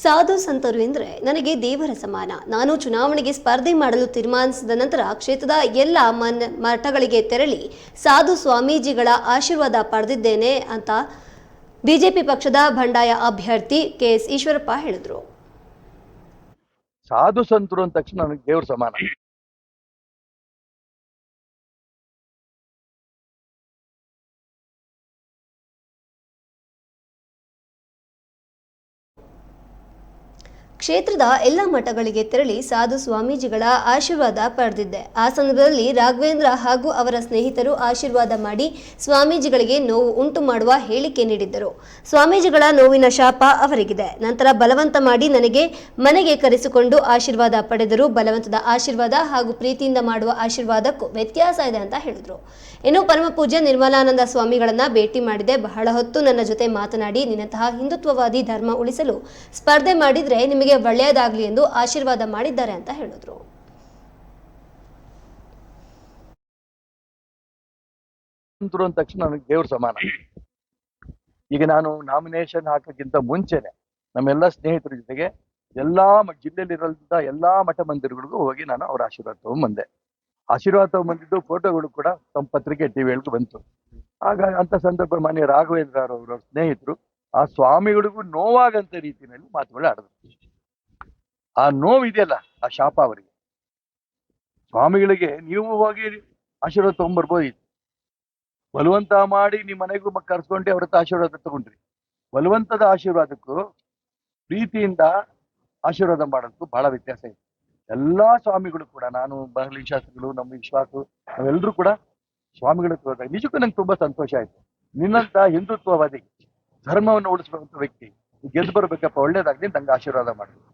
ಸಾಧು ಸಂತರು ಎಂದರೆ ನನಗೆ ದೇವರ ಸಮಾನ. ನಾನು ಚುನಾವಣೆಗೆ ಸ್ಪರ್ಧೆ ಮಾಡಲು ತೀರ್ಮಾನಿಸಿದ ನಂತರ ಕ್ಷೇತ್ರದ ಎಲ್ಲ ಮನ್, ಮಠಗಳಿಗೆ ತೆರಳಿ ಸಾಧು ಸ್ವಾಮೀಜಿಗಳ ಆಶೀರ್ವಾದ ಪಡೆದಿದ್ದೇನೆ ಅಂತ ಬಿಜೆಪಿ ಪಕ್ಷದ ಬಂಡಾಯ ಅಭ್ಯರ್ಥಿ ಕೆ ಎಸ್ ಈಶ್ವರಪ್ಪ ಹೇಳಿದರು. ಸಾಧು ಸಂತರು ಅಂದ ತಕ್ಷಣ ನನಗೆ ದೇವರ ಸಮಾನ. ಕ್ಷೇತ್ರದ ಎಲ್ಲ ಮಠಗಳಿಗೆ ತೆರಳಿ ಸಾಧು ಸ್ವಾಮೀಜಿಗಳ ಆಶೀರ್ವಾದ ಪಡೆದಿದ್ದೆ. ಆ ಸಂದರ್ಭದಲ್ಲಿ ರಾಘವೇಂದ್ರ ಹಾಗೂ ಅವರ ಸ್ನೇಹಿತರು ಆಶೀರ್ವಾದ ಮಾಡಿ ಸ್ವಾಮೀಜಿಗಳಿಗೆ ನೋವು ಉಂಟು ಮಾಡುವ ಹೇಳಿಕೆ ನೀಡಿದ್ದರು. ಸ್ವಾಮೀಜಿಗಳ ನೋವಿನ ಶಾಪ ಅವರಿಗಿದೆ. ನಂತರ ಬಲವಂತ ಮಾಡಿ ನನಗೆ ಮನೆಗೆ ಕರೆಸಿಕೊಂಡು ಆಶೀರ್ವಾದ ಪಡೆದರು. ಬಲವಂತದ ಆಶೀರ್ವಾದ ಹಾಗೂ ಪ್ರೀತಿಯಿಂದ ಮಾಡುವ ಆಶೀರ್ವಾದಕ್ಕೂ ವ್ಯತ್ಯಾಸ ಇದೆ ಅಂತ ಹೇಳಿದರು. ಇನ್ನು ಪರಮ ಪೂಜ್ಯ ನಿರ್ಮಲಾನಂದ ಸ್ವಾಮಿಗಳನ್ನ ಭೇಟಿ ಮಾಡಿದೆ. ಬಹಳ ಹೊತ್ತು ನನ್ನ ಜೊತೆ ಮಾತನಾಡಿ ನಿನ್ನಂತಹ ಹಿಂದುತ್ವವಾದಿ ಧರ್ಮ ಉಳಿಸಲು ಸ್ಪರ್ಧೆ ಮಾಡಿದ್ರೆ ನಿಮಗೆ ಒಳ್ಳೆಯದಾಗಲಿ ಎಂದು ಆಶೀರ್ವಾದ ಮಾಡಿದ್ದಾರೆ ಅಂತ ಹೇಳಿದ್ರು. ತಕ್ಷಣ ದೇವ್ರ ಸಮಾನ. ಈಗ ನಾನು ನಾಮಿನೇಷನ್ ಹಾಕಕ್ಕಿಂತ ಮುಂಚೆನೆ ನಮ್ಮೆಲ್ಲ ಸ್ನೇಹಿತರ ಜೊತೆಗೆ ಎಲ್ಲಾ ಜಿಲ್ಲೆಯಲ್ಲಿರೋಂಥ ಎಲ್ಲಾ ಮಠ ಮಂದಿರಗಳಿಗೂ ಹೋಗಿ ನಾನು ಅವ್ರ ಆಶೀರ್ವಾದ ತಗೊಂಡ್ಬಂದೆ ಆಶೀರ್ವಾದ ತಗೊಂಡ್ಬಂದಿದ್ದು ಫೋಟೋಗಳು ಕೂಡ ತಮ್ಮ ಪತ್ರಿಕೆ ಟಿವಿಗಳಿಗೆ ಬಂತು. ಆಗ ಅಂತ ಸಂದರ್ಭ ಮಾನ್ಯ ರಾಘವೇಂದ್ರ ಅವರ ಸ್ನೇಹಿತರು ಆ ಸ್ವಾಮಿಗಳಿಗೂ ನೋವಾಗಂತ ರೀತಿಯಲ್ಲಿ ಮಾತುಗಳು ಆಡಿದ್ರು ಆ ನೋವಿದೆಯಲ್ಲ ಆ ಶಾಪ ಅವರಿಗೆ. ಸ್ವಾಮಿಗಳಿಗೆ ನೀವು ಹೋಗಿ ಆಶೀರ್ವಾದ ತಗೊಂಡ್ಬರ್ಬೋದಿತ್ತು ಬಲವಂತ ಮಾಡಿ ನಿಮ್ಮ ಮನೆಗೂ ಕರ್ಸ್ಕೊಂಡೆ ಅವ್ರ ಆಶೀರ್ವಾದ ತಗೊಂಡ್ರಿ. ಬಲವಂತದ ಆಶೀರ್ವಾದಕ್ಕೂ ಪ್ರೀತಿಯಿಂದ ಆಶೀರ್ವಾದ ಮಾಡೋದಕ್ಕೂ ಬಹಳ ವ್ಯತ್ಯಾಸ ಇದೆ. ಎಲ್ಲಾ ಸ್ವಾಮಿಗಳು ಕೂಡ, ನಾನು ಬಹಳ ಶಾಸ್ತ್ರಿಗಳು, ನಮ್ಮ ವಿಶ್ವಾಸ, ನಾವೆಲ್ಲರೂ ಕೂಡ ಸ್ವಾಮಿಗಳ ನಿಜಕ್ಕೂ ನಂಗೆ ತುಂಬಾ ಸಂತೋಷ ಆಯ್ತು. ನಿನ್ನಂತ ಹಿಂದುತ್ವವಾದಿ, ಧರ್ಮವನ್ನು ಉಳಿಸುವಂತ ವ್ಯಕ್ತಿ, ಗೆದ್ದು ಬರ್ಬೇಕಪ್ಪ, ಒಳ್ಳೇದಾಗ್ಲಿ, ನಂಗೆ ಆಶೀರ್ವಾದ ಮಾಡಿ.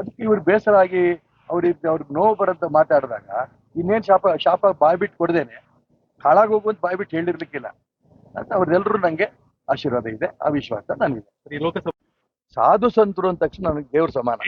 ಅದಕ್ಕೆ ಇವ್ರು ಬೇಸರ ಆಗಿ ಅವ್ರಿಗೆ ಅವ್ರಿಗೆ ನೋವು ಬರಂತ ಮಾತಾಡಿದಾಗ ಇನ್ನೇನ್ ಶಾಪ ಶಾಪ ಬಾಯ್ಬಿಟ್ಟು ಕೊಡ್ದೇನೆ. ಹಾಳಾಗಿ ಹೋಗುವಂತ ಬಾಯ್ಬಿಟ್ಟು ಹೇಳಿರ್ಲಿಕ್ಕಿಲ್ಲ. ಅಂತ ಅವ್ರೆಲ್ರೂ ನಂಗೆ ಆಶೀರ್ವಾದ ಇದೆ ಆ ವಿಶ್ವಾಸ ನನಗಿದೆ. ಸಾಧು ಸಂತರು ಅಂದ ತಕ್ಷಣ ನನಗೆ ದೇವ್ರ ಸಮಾನ.